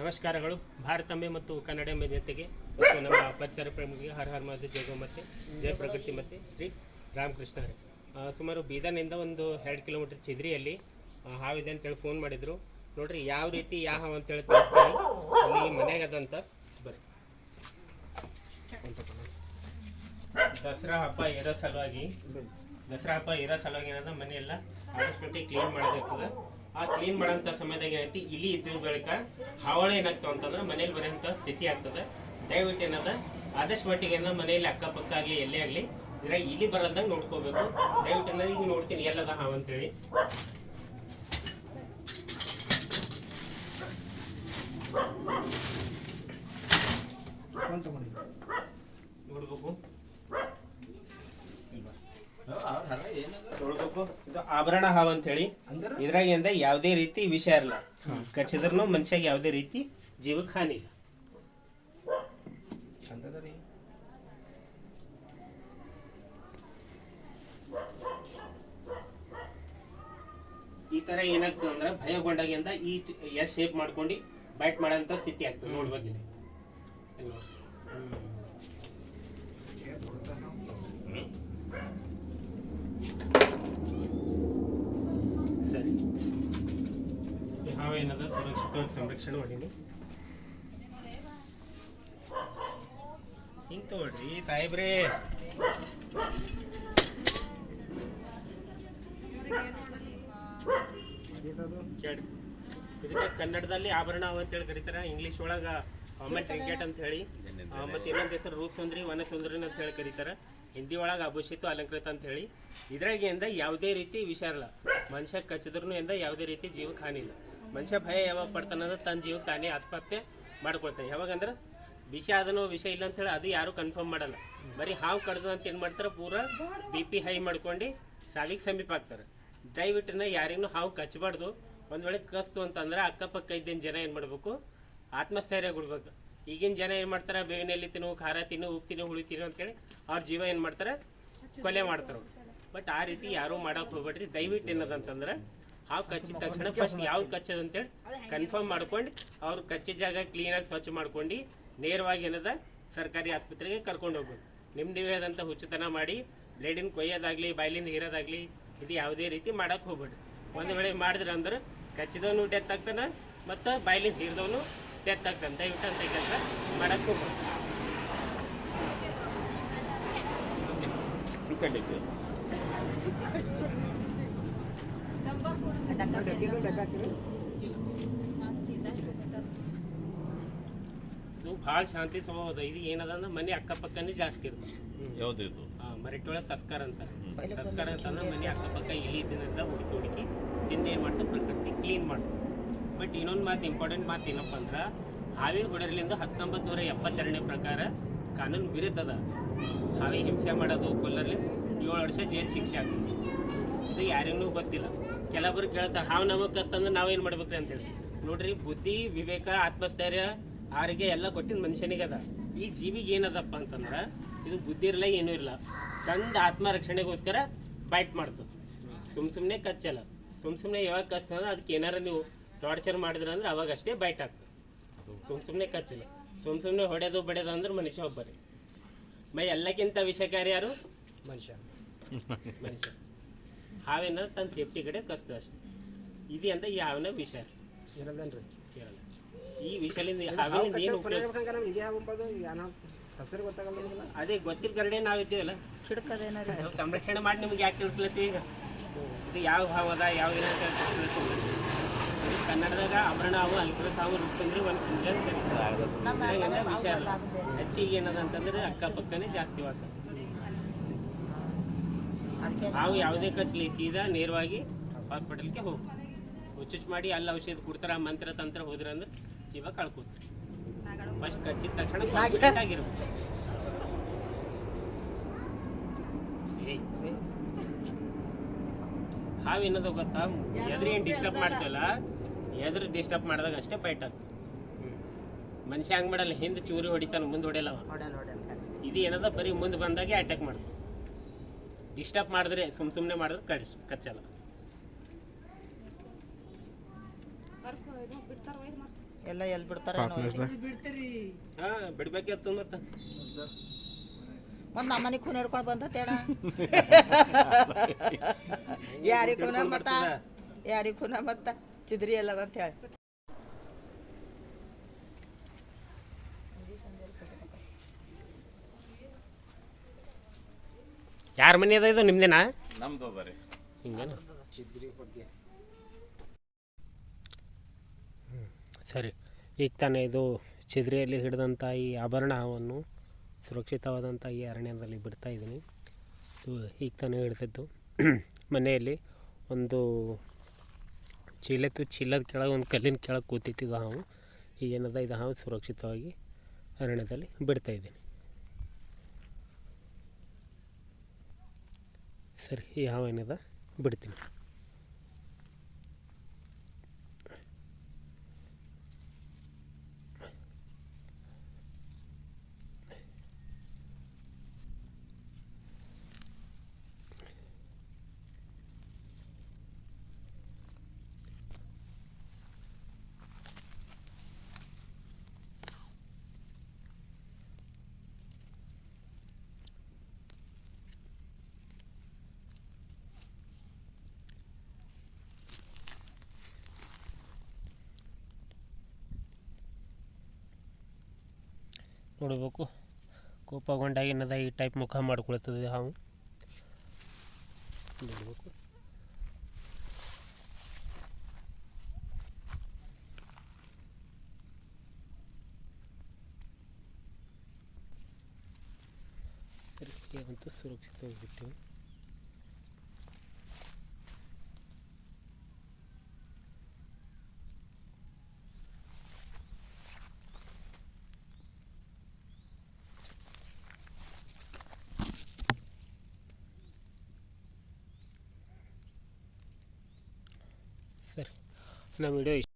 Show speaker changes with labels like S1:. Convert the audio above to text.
S1: ನಮಸ್ಕಾರಗಳು. ಭಾರತಾಂಬೆ ಮತ್ತು ಕನ್ನಡಾಂಬೆ ಜೊತೆಗೆ ಮತ್ತು ನಮ್ಮ ಪರಿಸರ ಪ್ರೇಮಿಗೆ ಹರ ಹರ ಮಹಾದೇವ್ ಜಯ ಮತ್ತೆ ಜಯ ಪ್ರಕೃತಿ ಮತ್ತೆ ಶ್ರೀ ರಾಮಕೃಷ್ಣ. ಸುಮಾರು ಬೀದರ್ನಿಂದ ಒಂದು ಎರಡು ಕಿಲೋಮೀಟರ್ ಚಿದ್ರಿಯಲ್ಲಿ ಹಾವಿದೆ ಅಂತೇಳಿ ಫೋನ್ ಮಾಡಿದರು. ನೋಡ್ರಿ, ಯಾವ ರೀತಿ ಯಾವ ಹಾವು ಅಂತೇಳಿ ತೋರಿಸ್ತೀನಿ. ಅಲ್ಲಿ ಮನೆಗೆ ಅದಂತ ಬರ್ರಿ. ದಸರಾ ಹಬ್ಬ ಇರೋ ಸಲುವಾಗಿ, ದಸರಾ ಹಬ್ಬ ಇರೋ ಸಲುವಾಗಿ ಏನದ ಮನೆಯೆಲ್ಲ ಆದಷ್ಟು ಕ್ಲೀನ್ ಮಾಡೋದಿರ್ತದೆ ಆ ಕ್ಲೀನ್ ಮಾಡೋಂಥ ಸಮಯದಾಗ ಏನೈತಿ ಇಲಿ ಇದ್ದ ಬಳಿಕ ಹಾವಳಿ ಏನಾಗ್ತಾವ ಅಂತಂದ್ರೆ ಮನೇಲಿ ಬರೋಂಥ ಸ್ಥಿತಿ ಆಗ್ತದೆ. ದಯವಿಟ್ಟು ಏನದ? ಆದಷ್ಟು ಮಟ್ಟಿಗೆ ಏನದ? ಮನೆಯಲ್ಲಿ ಅಕ್ಕಪಕ್ಕ ಆಗಲಿ ಎಲ್ಲೇ ಆಗಲಿ ಇದ್ರಾಗ ಇಲಿ ಬರದಂಗ ನೋಡ್ಕೋಬೇಕು. ದಯವಿಟ್ಟು ಏನದ? ಈಗ ನೋಡ್ತೀನಿ ಎಲ್ಲದ ಹಾವು ಅಂತೇಳಿ. ನೋಡ್ಬೇಕು. ಇದು ಆಭರಣ ಹಾವ್ ಅಂತ ಹೇಳಿ ಇದ್ರಾಗಿಂದ ಯಾವುದೇ ರೀತಿ ವಿಷ ಇರಲ್ಲ. ಕಚ್ಚಿದ್ರೂ ಮನುಷ್ಯಗೆ ಯಾವುದೇ ರೀತಿ ಜೀವಕ್ಕೆ ಹಾನಿ ಇಲ್ಲ ಈ ತರ ಏನಾಗ್ತದೆ ಅಂದ್ರೆ ಭಯಗೊಂಡಾಗಿಂದ ಈ ಎಸ್ ಶೇಪ್ ಮಾಡ್ಕೊಂಡು ಬೈಟ್ ಮಾಡೋಂಥ ಸ್ಥಿತಿ ಆಗ್ತದೆ ನೋಡ್ಬೇಕು ಇಲ್ಲಿ. ಇಲ್ಲಿ ನೋಡಿ. ಹ್ಮ್. ಸರಿ ಈ ಹಾವು ಏನದ? ಸುರಕ್ಷಿತವಾಗಿ ಸಂರಕ್ಷಣೆ ಮಾಡೀನಿ. ಹಿಂಗ್ ತಗೊಳ್ರಿ, ಸಾಹೇಬ್ರೇ. ಇದಕ್ಕೆ ಕನ್ನಡದಲ್ಲಿ ಆಭರಣ ಅಂತ ಅಂತೇಳಿ ಕರೀತಾರೆ. ಇಂಗ್ಲಿಷ್ ಒಳಗ ಕಾಮನ್ ಟ್ರಿಂಕೆಟ್ ಅಂತ ಹೇಳಿ. ಮತ್ತೆ ಇನ್ನೊಂದು ಹೆಸರು ರೂಪ್ ಸುಂದ್ರಿ, ವನ ಸುಂದ್ರಿನ ಅಂತ ಹೇಳಿ ಕರೀತಾರೆ. ಹಿಂದಿ ಒಳಗ ಅಭೂಷಿತ ಅಲಂಕೃತ ಅಂತ ಹೇಳಿ. ಇದ್ರಾಗಿಂದ ಯಾವುದೇ ರೀತಿ ವಿಷಾರಲ್ಲ ಮನುಷ್ಯ ಕಚ್ಚಿದ್ರು ಎಂದ ಯಾವುದೇ ರೀತಿ ಜೀವಕ್ಕೆ ಹಾನಿ ಇಲ್ಲ ಮನುಷ್ಯ ಭಯ ಯಾವಾಗ ಪಡ್ತಾನಂದ್ರೆ ತನ್ನ ಜೀವಕ್ಕೆ ತಾನೇ ಆತ್ಮಹತ್ಯೆ ಮಾಡ್ಕೊಳ್ತಾನೆ. ಯಾವಾಗಂದ್ರೆ ವಿಷ ಅದನೋ ವಿಷ ಇಲ್ಲ ಅಂತ ಹೇಳಿ ಅದು ಯಾರು ಕನ್ಫರ್ಮ್ ಮಾಡಲ್ಲ. ಬರೀ ಹಾವು ಕಡ್ದು ಅಂತ ಏನು ಮಾಡ್ತಾರೆ? ಪೂರ ಬಿ ಪಿ ಹೈ ಮಾಡ್ಕೊಂಡು ಸಾವಿಗೆ ಸಮೀಪ ಆಗ್ತಾರೆ ದಯವಿಟ್ಟು ಯಾರಿಗೂ ಹಾವು ಕಚ್ಚಬಾರ್ದು. ಒಂದು ವೇಳೆ ಕಸ್ತು ಅಂತಂದ್ರೆ ಅಕ್ಕಪಕ್ಕ ಇದ್ದಿನ ಜನ ಏನು ಮಾಡಬೇಕು? ಆತ್ಮಸ್ಥೈರ್ಯ ಕೊಡ್ಬೇಕು. ಈಗಿನ ಜನ ಏನು ಮಾಡ್ತಾರೆ? ಬೇವಿನ ಎಲ್ಲಿ ತಿನ್ನು, ಖಾರ ತಿನ್ನು, ಉಪ್ಪು ತಿನ್ನು, ಹುಳಿ ತಿನ್ನು ಅಂತೇಳಿ ಅವ್ರ ಜೀವ ಏನು ಮಾಡ್ತಾರೆ? ಕೊಲೆ ಮಾಡ್ತಾರೆ. ಬಟ್ ಆ ರೀತಿ ಯಾರೂ ಮಾಡೋಕೆ ಹೋಗ್ಬೇಡ್ರಿ. ದಯವಿಟ್ಟು ಏನದಂತಂದ್ರೆ ಹಾವು ಕಚ್ಚಿದ ತಕ್ಷಣ ಫಸ್ಟ್ ಯಾವ್ದು ಕಚ್ಚದ ಅಂತೇಳಿ ಕನ್ಫರ್ಮ್ ಮಾಡ್ಕೊಂಡು ಅವ್ರು ಕಚ್ಚಿದ ಜಾಗ ಕ್ಲೀನಾಗಿ ಸ್ವಚ್ಛ ಮಾಡ್ಕೊಂಡು ನೇರವಾಗಿ ಏನದ ಸರ್ಕಾರಿ ಆಸ್ಪತ್ರೆಗೆ ಕರ್ಕೊಂಡು ಹೋಗ್ಬೋದು ನಿಮ್ಮ ನೀವೇ ಆದಂಥ ಹುಚ್ಚುತನ ಮಾಡಿ ಬ್ಲೇಡಿನ ಕೊಯ್ಯೋದಾಗ್ಲಿ ಬಾಯ್ಲಿಂದ ಹೀರೋದಾಗ್ಲಿ ಇದು ಯಾವುದೇ ರೀತಿ ಮಾಡಕ್ ಹೋಗ್ಬೇಡ್ರಿ ಒಂದು ವೇಳೆ ಮಾಡಿದ್ರೆ ಅಂದ್ರೆ ಕಚ್ಚಿದವನು ಡೆತ್ ಆಗ್ತಾನೆ ಮತ್ತು ಬಾಯ್ಲಿಂದ ಹೀರಿದವನು ಡೆತ್ ಆಗ್ತಾನೆ. ದಯವಿಟ್ಟು ಅಂತ ಕೆಲಸ ಮಾಡಕ್ ಹೋಗ್ಬೇಡ್ರಿ ಖಂಡಿತ ಇದು ಭಾಳ ಶಾಂತಿ ಸ್ವಭಾವ ಅದ. ಇದು ಏನದ ಅಂದ್ರೆ ಮನೆ ಅಕ್ಕಪಕ್ಕನೇ ಜಾಸ್ತಿ ಇರ್ತದೆ.
S2: ಯಾವ್ದು ಇದು?
S1: ಮರಿಟೊಳಗೆ ತಸ್ಕರ್ ಅಂತ. ತಸ್ಕರ್ ಅಂತಂದ್ರೆ ಮನೆ ಅಕ್ಕಪಕ್ಕ ಇಲ್ಲಿ ಇದ್ದಿನಿಂದ ಹುಡುಕಿ ಹುಡುಕಿ ತಿಂದು ಏನು ಮಾಡ್ತಾರೆ ಪ್ರಕೃತಿ ಕ್ಲೀನ್ ಮಾಡ್ತಾರೆ ಬಟ್ ಇನ್ನೊಂದು ಮಾತು ಇಂಪಾರ್ಟೆಂಟ್ ಮಾತು ಏನಪ್ಪ ಅಂದ್ರೆ ಹಾವಿನ ಹೊಡೆರಲಿಂದ ಹತ್ತೊಂಬತ್ತು ನೂರ ಎಪ್ಪತ್ತೆರಡನೇ ಪ್ರಕಾರ ಕಾನೂನು ವಿರುದ್ಧ ಅದ. ಹಾವಿಗೆ ಹಿಂಸೆ ಮಾಡೋದು ಕೊಲ್ಲರ್ಲಿಂದ ಏಳು ವರ್ಷ ಜೈಲು ಶಿಕ್ಷೆ ಆಗ್ತದೆ. ಇದು ಯಾರಿಗೂ ಗೊತ್ತಿಲ್ಲ. ಕೆಲವೊಬ್ರು ಕೇಳ್ತಾರೆ, ಹಾವು ನಮಗೆ ಕಸ್ತಂದ್ರೆ ನಾವೇನು ಮಾಡ್ಬೇಕ್ರಿ ಅಂತೇಳಿ. ನೋಡ್ರಿ, ಬುದ್ಧಿ, ವಿವೇಕ, ಆತ್ಮಸ್ಥೈರ್ಯ, ಆರೋಗ್ಯ ಎಲ್ಲ ಕೊಟ್ಟಿದ್ದು ಮನುಷ್ಯನಿಗೆ ಅದ. ಈ ಜೀವಿಗೆ ಏನದಪ್ಪ ಅಂತಂದ್ರೆ, ಇದು ಬುದ್ಧಿ ಇರಲ್ಲ ಏನೂ ಇಲ್ಲ ತಂದ ರಕ್ಷಣೆಗೋಸ್ಕರ ಬೈಟ್ ಮಾಡ್ತದೆ ಸುಮ್ ಸುಮ್ಮನೆ ಕಚ್ಚಲ್ಲ. ಸುಮ್ ಸುಮ್ಮನೆ ಯಾವಾಗ ಕಸ್ತಂದ್ರೆ ಅದಕ್ಕೆ ಏನಾರ ನೀವು ಟಾರ್ಚರ್ ಮಾಡಿದ್ರೆ ಅಂದ್ರೆ ಅವಾಗ ಅಷ್ಟೇ ಬೈಟ್ ಆಗ್ತದೆ. ಸುಮ್ ಸುಮ್ಮನೆ ಕಚ್ಚಲ್ಲ. ಸುಮ್ ಸುಮ್ಮನೆ ಹೊಡೆದು ಬಡೆದು ಅಂದ್ರೆ ಮನುಷ್ಯ ಒಬ್ಬರೇ. ಮೈ ಎಲ್ಲಕ್ಕಿಂತ ವಿಷಕಾರಿ ಯಾರು? ಮನುಷ್ಯ. ಮನುಷ್ಯ. ಹಾವೇನ ತನ್ನ ಸೇಫ್ಟಿ ಕಡೆ ಕಸ್ತದೆ ಅಷ್ಟೇ. ಇದು ಅಂತ ಹಾವಿನ ವಿಷ.
S3: ಇರಲ್ದೇನ್ರಿ
S1: ಇರಲ್ಲ ಈ ವಿಷಲಿಂದ ಹಾವಿನಿಂದ ಏನು ಉಪಯೋಗ?
S3: ಹೆಸರು ಗೊತ್ತಾಗಲ್ಲ
S1: ಅದೇ ಗೊತ್ತಿಲ್ಲ ಕರಡೆ ನಾವಿದ್ದೀವಲ್ಲ. ಇದ್ದೇವಲ್ಲ ಸಂರಕ್ಷಣೆ ಮಾಡಿ ನಿಮ್ಗೆ ಯಾಕೆ ತಿಳಿಸ್ಲತ್ತೀವಿ ಈಗ? ಇದು ಯಾವ ಭಾವದ ಅದ ಯಾವ ಏನ ಅಂತ ತಿಳಿಸ್ಲತ್ತೀವಿ ಕನ್ನಡದಾಗ ಅಮರಣ ಹಾವು ಅಲ್ಕೃತ ಹಾವು ರೂಪಸಂದ್ರಿ ಒಂದು ಸುಂದರ ಅಂತ ಕರೀತಾರೆ. ಇದ್ರಾಗೆಲ್ಲ ವಿಷ ಹೆಚ್ಚಿಗೆ ಏನದ ಅಂತಂದ್ರೆ ಅಕ್ಕಪಕ್ಕನೇ ಜಾಸ್ತಿ ವಾಸ. ಹಾವು ಯಾವುದೇ ಖರ್ಚಲ್ಲಿ ಸೀದಾ ನೇರವಾಗಿ ಹಾಸ್ಪಿಟಲ್ಗೆ ಹೋಗಿ. ಹುಚ್ಚುಚ್ಚು ಮಾಡಿ ಅಲ್ಲಿ ಔಷಧಿ ಕೊಡ್ತಾರ ಮಂತ್ರ ತಂತ್ರ ಹೋದ್ರ ಅಂದ್ರೆ ಜೀವ ಕಳ್ಕೊತ್ರಿ ಫಸ್ಟ್ ಕಚ್ಚಿದ ತಕ್ಷಣ ಆಗಿರ್ಬೇಕು. ಏಯ್. ಹಾವು ಏನದ ಗೊತ್ತಾ? ಎದ್ರ ಏನು ಡಿಸ್ಟರ್ಬ್ ಮಾಡ್ತೀವಲ್ಲ? ಎದ್ರ ಡಿಸ್ಟರ್ಬ್ ಮಾಡಿದಾಗ ಅಷ್ಟೇ ಬೈಟ್ ಆಗ್ತದೆ. ಮನುಷ್ಯ ಹಂಗೆ ಮಾಡಲ್ಲ ಹಿಂದೆ ಚೂರಿ ಹೊಡಿತಾನೆ ಮುಂದೆ ಹೊಡೆಯಲ್ಲ ಇದು ಏನದ? ಬರೀ ಮುಂದೆ ಬಂದಾಗೆ ಅಟ್ಯಾಕ್ ಮಾಡ್ತದೆ. ಡಿಸ್ಟರ್ಬ್ ಮಾಡಿದ್ರೆ ಸುಮ್ ಸುಮ್ನೆ ಮಾಡಿದ್ರೆ ಕಳಿಸ್ ಕಚ್ಚಲ್ಲ.
S2: ಎಲ್ಲ ಎಲ್ಲಿ ಬಿಡ್ತಾರೆ
S1: ಹಾ ಬಿಡ್ಬೇಕಿತ್ತು ಮತ್ತೆ.
S2: ಮತ್ತು ನಮ್ಮನೆ ಖೂನ್ ಹಿಡ್ಕೊಂಡು ಬಂದ ತೇಡ. ಯಾರಿಗೆ ಖೂನ ಮತ್ತ? ಯಾರಿಗೆ ಖೂನ ಮತ್ತ? ಚಿದ್ರಿ ಎಲ್ಲದ ಅಂತ ಹೇಳಿ.
S1: ಯಾರ ಮನೆ ಅದ ಇದು? ನಿಮ್ದೇನಾ?
S4: ನಮ್ದು ಅದ ರೀ.
S1: ಹಿಂಗೇನು? ಸರಿ. ಈಗ ತಾನೇ ಇದು ಚಿದ್ರಿಯಲ್ಲಿ ಹಿಡಿದಂಥ ಈ ಆಭರಣವನ್ನು ಸುರಕ್ಷಿತವಾದಂಥ ಈ ಅರಣ್ಯದಲ್ಲಿ ಬಿಡ್ತಾ ಇದ್ದೀನಿ. ಇದು ಈಗ ತಾನೇ ಹಿಡಿದಿದ್ದು. ಮನೆಯಲ್ಲಿ ಒಂದು ಚೀಲತ್ತು ಚೀಲದ ಕೆಳಗೆ ಒಂದು ಕಲ್ಲಿನ ಕೆಳಗೆ ಕೂತಿತ್ತು ಇದು ಹಾವು ಈಗೇನದ ಇದು ಹಾವು ಸುರಕ್ಷಿತವಾಗಿ ಅರಣ್ಯದಲ್ಲಿ ಬಿಡ್ತಾ ಇದ್ದೀನಿ. ಸರಿ ಈ ಹಾವು ಏನದ ಬಿಡ್ತೀನಿ. ನೋಡಬೇಕು. ಕೋಪಗೊಂಡಾಗ ಏನದ ಈ ಟೈಪ್ ಮುಖ ಮಾಡ್ಕೊಳ್ತದೆ ಹಾವು. ನೋಡಬೇಕು. ಅಂತೂ ಸುರಕ್ಷಿತವಾಗಿ ಬಿಟ್ಟಿವಿ ಸರಿ ನಮ್ಮ ವಿಡಿಯೋ ಇಷ್ಟ